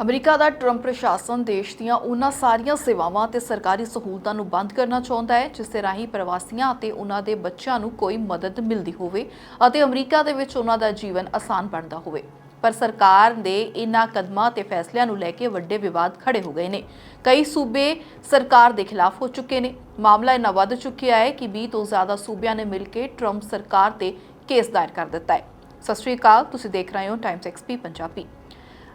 America ਦਾ Trump ਪ੍ਰਸ਼ਾਸਨ ਦੇਸ਼ ਦੀਆਂ ਉਹਨਾਂ ਸਾਰੀਆਂ ਸੇਵਾਵਾਂ ਤੇ ਸਰਕਾਰੀ ਸਹੂਲਤਾਂ ਨੂੰ ਬੰਦ ਕਰਨਾ ਚਾਹੁੰਦਾ ਹੈ, ਜਿਸ ਦੇ ਰਾਹੀਂ ਪ੍ਰਵਾਸੀਆਂ ਅਤੇ ਉਹਨਾਂ ਦੇ ਬੱਚਿਆਂ ਨੂੰ ਕੋਈ ਮਦਦ ਮਿਲਦੀ ਹੋਵੇ ਅਤੇ ਅਮਰੀਕਾ ਦੇ ਵਿੱਚ ਉਹਨਾਂ ਦਾ ਜੀਵਨ ਆਸਾਨ ਬਣਦਾ ਹੋਵੇ। ਪਰ ਸਰਕਾਰ ਦੇ ਇਨ੍ਹਾਂ ਕਦਮਾਂ ਤੇ ਫੈਸਲਿਆਂ ਨੂੰ ਲੈ ਕੇ ਵੱਡੇ ਵਿਵਾਦ ਖੜੇ ਹੋ ਗਏ ਨੇ। ਕਈ ਸੂਬੇ ਸਰਕਾਰ ਦੇ ਖਿਲਾਫ ਹੋ ਚੁੱਕੇ ਨੇ। ਮਾਮਲਾ ਇੰਨਾ ਵੱਧ ਚੁੱਕਿਆ ਹੈ ਕਿ 20 ਤੋਂ ਜ਼ਿਆਦਾ ਸੂਬਿਆਂ ਨੇ ਮਿਲ ਕੇ ਟਰੰਪ ਸਰਕਾਰ ਤੇ ਕੇਸ ਦਾਇਰ ਕਰ ਦਿੱਤਾ ਹੈ। ਸਤਿ ਸ਼੍ਰੀ ਅਕਾਲ, ਤੁਸੀਂ ਦੇਖ ਰਹੇ ਹੋ ਟਾਈਮਸ ਐਕਸਪੀ ਪੰਜਾਬੀ।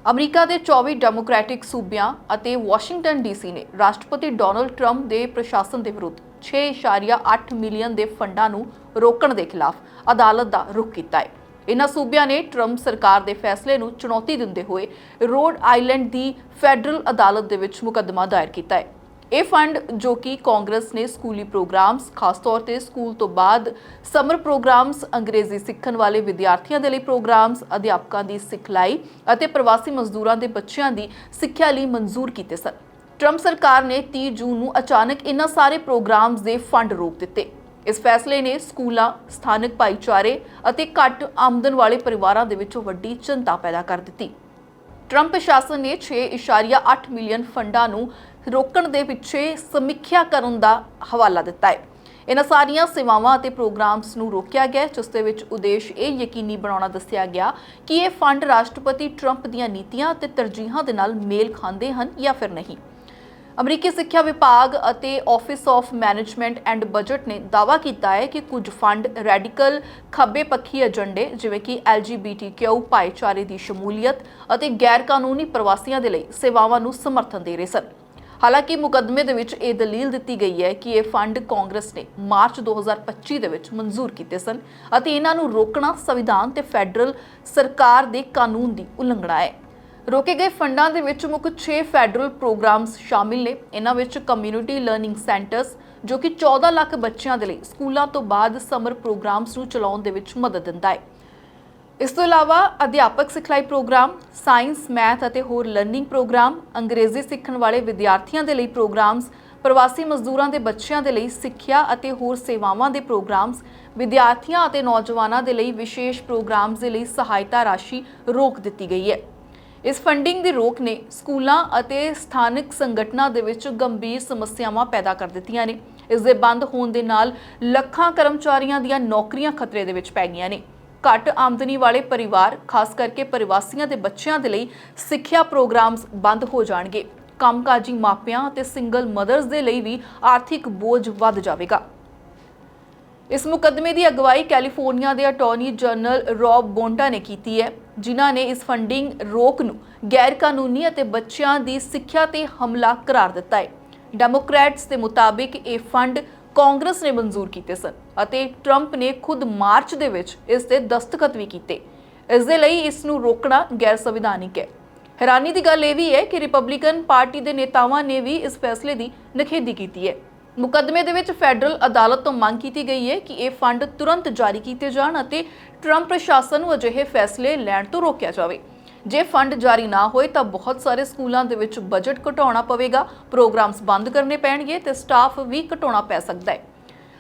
ਅਮਰੀਕਾ ਦੇ 24 ਡੈਮੋਕ੍ਰੈਟਿਕ ਸੂਬਿਆਂ ਅਤੇ ਵਾਸ਼ਿੰਗਟਨ ਡੀਸੀ ਨੇ ਰਾਸ਼ਟਰਪਤੀ ਡੋਨਲਡ ਟਰੰਪ ਦੇ ਪ੍ਰਸ਼ਾਸਨ ਦੇ ਵਿਰੁੱਧ 6.8 ਮਿਲੀਅਨ ਦੇ ਫੰਡਾਂ ਨੂੰ ਰੋਕਣ ਦੇ ਖਿਲਾਫ ਅਦਾਲਤ ਦਾ ਰੁਖ ਕੀਤਾ ਹੈ। ਇਨ੍ਹਾਂ ਸੂਬਿਆਂ ਨੇ ਟਰੰਪ ਸਰਕਾਰ ਦੇ ਫੈਸਲੇ ਨੂੰ ਚੁਣੌਤੀ ਦਿੰਦੇ ਹੋਏ ਰੋਡ ਆਈਲੈਂਡ ਦੀ ਫੈਡਰਲ ਅਦਾਲਤ ਦੇ ਵਿੱਚ ਮੁਕੱਦਮਾ ਦਾਇਰ ਕੀਤਾ ਹੈ। ਇਹ ਫੰਡ ਜੋ ਕਿ ਕਾਂਗਰਸ ਨੇ ਸਕੂਲੀ ਪ੍ਰੋਗਰਾਮਸ, ਖਾਸ ਤੌਰ ਤੇ ਸਕੂਲ ਤੋਂ ਬਾਅਦ ਸਮਰ ਪ੍ਰੋਗਰਾਮਸ, ਅੰਗਰੇਜ਼ੀ ਸਿੱਖਣ ਵਾਲੇ ਵਿਦਿਆਰਥੀਆਂ ਦੇ ਲਈ ਪ੍ਰੋਗਰਾਮਸ, ਅਧਿਆਪਕਾਂ ਦੀ ਸਿਖਲਾਈ ਅਤੇ ਪ੍ਰਵਾਸੀ ਮਜ਼ਦੂਰਾਂ ਦੇ ਬੱਚਿਆਂ ਦੀ ਸਿੱਖਿਆ ਲਈ ਮਨਜ਼ੂਰ ਕੀਤੇ ਸਨ। ਟਰੰਪ ਸਰਕਾਰ ਨੇ 30 ਜੂਨ ਨੂੰ ਅਚਾਨਕ ਇਨ੍ਹਾਂ ਸਾਰੇ ਪ੍ਰੋਗਰਾਮਸ ਦੇ ਫੰਡ ਰੋਕ ਦਿੱਤੇ। ਇਸ ਫੈਸਲੇ ਨੇ ਸਕੂਲਾਂ, ਸਥਾਨਕ ਭਾਈਚਾਰੇ ਅਤੇ ਘੱਟ ਆਮਦਨ ਵਾਲੇ ਪਰਿਵਾਰਾਂ ਦੇ ਵਿੱਚ ਵੱਡੀ ਚਿੰਤਾ ਪੈਦਾ ਕਰ ਦਿੱਤੀ। ਟਰੰਪ ਪ੍ਰਸ਼ਾਸਨ ਨੇ 6.8 ਮਿਲੀਅਨ ਫੰਡਾਂ ਨੂੰ ਰੋਕਣ ਦੇ ਪਿੱਛੇ ਸਮੀਖਿਆ ਕਰਨ ਦਾ ਹਵਾਲਾ ਦਿੱਤਾ ਹੈ। ਇਹਨਾਂ ਸਾਰੀਆਂ ਸੇਵਾਵਾਂ ਅਤੇ ਪ੍ਰੋਗਰਾਮਸ ਨੂੰ ਰੋਕਿਆ ਗਿਆ ਜਿਸ ਦੇ ਵਿੱਚ ਉਦੇਸ਼ ਇਹ ਯਕੀਨੀ ਬਣਾਉਣਾ ਦੱਸਿਆ ਗਿਆ ਕਿ ਇਹ ਫੰਡ ਰਾਸ਼ਟਰਪਤੀ ਟਰੰਪ ਦੀਆਂ ਨੀਤੀਆਂ ਅਤੇ ਤਰਜੀਹਾਂ ਦੇ ਨਾਲ ਮੇਲ ਖਾਂਦੇ ਹਨ ਜਾਂ ਫਿਰ ਨਹੀਂ। ਅਮਰੀਕੀ ਸਿੱਖਿਆ ਵਿਭਾਗ ਅਤੇ office of management and budget ਨੇ ਦਾਅਵਾ ਕੀਤਾ ਹੈ ਕਿ ਕੁਝ ਫੰਡ ਰੈਡੀਕਲ ਖੱਬੇ ਪੱਖੀ ਏਜੰਡੇ, ਜਿਵੇਂ ਕਿ LGBTQ ਭਾਈਚਾਰੇ ਦੀ ਸ਼ਮੂਲੀਅਤ ਅਤੇ ਗੈਰ ਕਾਨੂੰਨੀ ਪ੍ਰਵਾਸੀਆਂ ਦੇ ਲਈ ਸੇਵਾਵਾਂ ਨੂੰ ਸਮਰਥਨ ਦੇ ਰਹੇ ਸਨ। ਹਾਲਾਂਕਿ ਮੁਕੱਦਮੇ ਦੇ ਵਿੱਚ ਇਹ ਦਲੀਲ ਦਿੱਤੀ ਗਈ ਹੈ ਕਿ ਇਹ ਫੰਡ ਕਾਂਗਰਸ ਨੇ ਮਾਰਚ 2025 ਦੇ ਵਿੱਚ ਮਨਜ਼ੂਰ ਕੀਤੇ ਸਨ ਅਤੇ ਇਹਨਾਂ ਨੂੰ ਰੋਕਣਾ ਸੰਵਿਧਾਨ ਤੇ ਫੈਡਰਲ ਸਰਕਾਰ ਦੇ ਕਾਨੂੰਨ ਦੀ ਉਲੰਘਣਾ ਹੈ। ਰੋਕੇ ਗਏ ਫੰਡਾਂ ਦੇ ਵਿੱਚ ਮੁੱਖ 6 ਫੈਡਰਲ ਪ੍ਰੋਗਰਾਮਸ ਸ਼ਾਮਿਲ ਨੇ। ਇਹਨਾਂ ਵਿੱਚ ਕਮਿਊਨਿਟੀ ਲਰਨਿੰਗ ਸੈਂਟਰਸ ਜੋ ਕਿ 14 ਲੱਖ ਬੱਚਿਆਂ ਦੇ ਲਈ ਸਕੂਲਾਂ ਤੋਂ ਬਾਅਦ ਸਮਰ ਪ੍ਰੋਗਰਾਮਸ ਨੂੰ ਚਲਾਉਣ ਦੇ ਵਿੱਚ ਮਦਦ ਦਿੰਦਾ ਹੈ। ਇਸ ਤੋਂ ਇਲਾਵਾ ਅਧਿਆਪਕ ਸਿਖਲਾਈ ਪ੍ਰੋਗਰਾਮ ਸਾਇੰਸ ਮੈਥ ਅਤੇ ਹੋਰ ਲਰਨਿੰਗ ਪ੍ਰੋਗਰਾਮ, ਅੰਗਰੇਜ਼ੀ ਸਿੱਖਣ ਵਾਲੇ ਵਿਦਿਆਰਥੀਆਂ ਦੇ ਲਈ ਪ੍ਰੋਗਰਾਮਸ, ਪ੍ਰਵਾਸੀ ਮਜ਼ਦੂਰਾਂ ਦੇ ਬੱਚਿਆਂ ਦੇ ਲਈ ਸਿੱਖਿਆ ਅਤੇ ਹੋਰ ਸੇਵਾਵਾਂ ਦੇ ਪ੍ਰੋਗਰਾਮਸ, ਵਿਦਿਆਰਥੀਆਂ ਅਤੇ ਨੌਜਵਾਨਾਂ ਦੇ ਲਈ ਵਿਸ਼ੇਸ਼ ਪ੍ਰੋਗਰਾਮਸ ਦੇ ਲਈ ਸਹਾਇਤਾ ਰਾਸ਼ੀ ਰੋਕ ਦਿੱਤੀ ਗਈ ਹੈ। ਇਸ ਫੰਡਿੰਗ ਦੀ ਰੋਕ ਨੇ ਸਕੂਲਾਂ ਅਤੇ ਸਥਾਨਕ ਸੰਗਠਨਾਂ ਦੇ ਵਿੱਚ ਗੰਭੀਰ ਸਮੱਸਿਆਵਾਂ ਪੈਦਾ ਕਰ ਦਿੱਤੀਆਂ ਨੇ। ਇਸ ਦੇ ਬੰਦ ਹੋਣ ਦੇ ਨਾਲ ਲੱਖਾਂ ਕਰਮਚਾਰੀਆਂ ਦੀਆਂ ਨੌਕਰੀਆਂ ਖਤਰੇ ਦੇ ਵਿੱਚ ਪੈ ਗਈਆਂ ਨੇ। ਘੱਟ ਆਮਦਨੀ ਵਾਲੇ ਪਰਿਵਾਰ, ਖਾਸ ਕਰਕੇ ਪ੍ਰਵਾਸੀਆਂ ਦੇ ਬੱਚਿਆਂ ਦੇ ਲਈ ਸਿੱਖਿਆ ਪ੍ਰੋਗਰਾਮਸ ਬੰਦ ਹੋ ਜਾਣਗੇ। ਕੰਮਕਾਜੀ ਮਾਪਿਆਂ ਅਤੇ ਸਿੰਗਲ ਮਦਰਸ ਦੇ ਲਈ ਵੀ ਆਰਥਿਕ ਬੋਝ ਵੱਧ ਜਾਵੇਗਾ। ਇਸ ਮੁਕੱਦਮੇ ਦੀ ਅਗਵਾਈ ਕੈਲੀਫੋਰਨੀਆ ਦੇ ਅਟਾਰਨੀ ਜਨਰਲ ਰੌਬ ਬੋਂਟਾ ਨੇ ਕੀਤੀ ਹੈ, ਜਿਨ੍ਹਾਂ ਨੇ ਇਸ ਫੰਡਿੰਗ ਰੋਕ ਨੂੰ ਗੈਰ ਕਾਨੂੰਨੀ ਅਤੇ ਬੱਚਿਆਂ ਦੀ ਸਿੱਖਿਆ ਤੇ ਹਮਲਾ ਕਰਾਰ ਦਿੱਤਾ ਹੈ। ਡੈਮੋਕ੍ਰੈਟਸ ਦੇ ਮੁਤਾਬਿਕ ਇਹ ਫੰਡ ਕਾਂਗਰਸ ਨੇ ਮਨਜ਼ੂਰ ਕੀਤੇ ਸਨ ਅਤੇ ਟਰੰਪ ਨੇ ਖੁਦ ਮਾਰਚ ਦੇ ਵਿੱਚ ਇਸ ਤੇ ਦਸਤਖਤ ਵੀ ਕੀਤੇ। ਇਸ ਦੇ ਲਈ ਇਸ ਨੂੰ ਰੋਕਣਾ ਗੈਰ ਸੰਵਿਧਾਨਿਕ ਹੈ। ਹੈਰਾਨੀ ਦੀ ਗੱਲ ਇਹ ਵੀ ਹੈ ਕਿ ਰਿਪਬਲਿਕਨ ਪਾਰਟੀ ਦੇ ਨੇਤਾਵਾਂ ਨੇ ਵੀ ਇਸ ਫੈਸਲੇ ਦੀ ਨਿਖੇਧੀ ਕੀਤੀ ਹੈ। ਮੁਕੱਦਮੇ ਦੇ ਵਿੱਚ ਫੈਡਰਲ ਅਦਾਲਤ ਤੋਂ ਮੰਗ ਕੀਤੀ ਗਈ ਹੈ ਕਿ ਇਹ ਫੰਡ ਤੁਰੰਤ ਜਾਰੀ ਕੀਤੇ ਜਾਣ ਅਤੇ ਟਰੰਪ ਪ੍ਰਸ਼ਾਸਨ ਨੂੰ ਅਜਿਹੇ ਫੈਸਲੇ ਲੈਣ ਤੋਂ ਰੋਕਿਆ ਜਾਵੇ। ਜੇ ਫੰਡ ਜਾਰੀ ਨਾ ਹੋਏ ਤਾਂ ਬਹੁਤ ਸਾਰੇ ਸਕੂਲਾਂ ਦੇ ਵਿੱਚ ਬਜਟ ਘਟਾਉਣਾ ਪਵੇਗਾ, ਪ੍ਰੋਗਰਾਮਸ ਬੰਦ ਕਰਨੇ ਪੈਣਗੇ ਤੇ ਸਟਾਫ ਵੀ ਘਟਾਉਣਾ ਪੈ ਸਕਦਾ ਹੈ।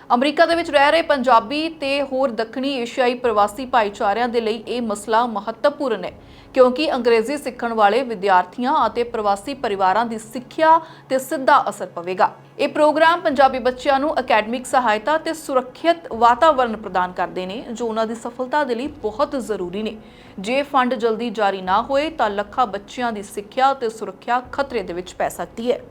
ਅਮਰੀਕਾ ਦੇ ਵਿੱਚ ਰਹਿ ਰਹੇ ਪੰਜਾਬੀ ਤੇ ਹੋਰ ਦੱਖਣੀ ਏਸ਼ੀਆਈ ਪ੍ਰਵਾਸੀ ਭਾਈਚਾਰਿਆਂ ਦੇ ਲਈ ਇਹ ਮਸਲਾ ਮਹੱਤਵਪੂਰਨ ਹੈ, ਕਿਉਂਕਿ ਅੰਗਰੇਜ਼ੀ ਸਿੱਖਣ ਵਾਲੇ ਵਿਦਿਆਰਥੀਆਂ ਅਤੇ ਪ੍ਰਵਾਸੀ ਪਰਿਵਾਰਾਂ ਦੀ ਸਿੱਖਿਆ ਤੇ ਸਿੱਧਾ ਅਸਰ ਪਵੇਗਾ। ਇਹ ਪ੍ਰੋਗਰਾਮ ਪੰਜਾਬੀ ਬੱਚਿਆਂ ਨੂੰ ਅਕੈਡਮਿਕ ਸਹਾਇਤਾ ਤੇ ਸੁਰੱਖਿਅਤ ਵਾਤਾਵਰਣ ਪ੍ਰਦਾਨ ਕਰਦੇ ਨੇ, ਜੋ ਉਹਨਾਂ ਦੀ ਸਫਲਤਾ ਦੇ ਲਈ ਬਹੁਤ ਜ਼ਰੂਰੀ ਨੇ। ਜੇ ਫੰਡ ਜਲਦੀ ਜਾਰੀ ਨਾ ਹੋਏ ਤਾਂ ਲੱਖਾਂ ਬੱਚਿਆਂ ਦੀ ਸਿੱਖਿਆ ਤੇ ਸੁਰੱਖਿਆ ਖਤਰੇ ਦੇ ਵਿੱਚ ਪੈ ਸਕਦੀ ਹੈ।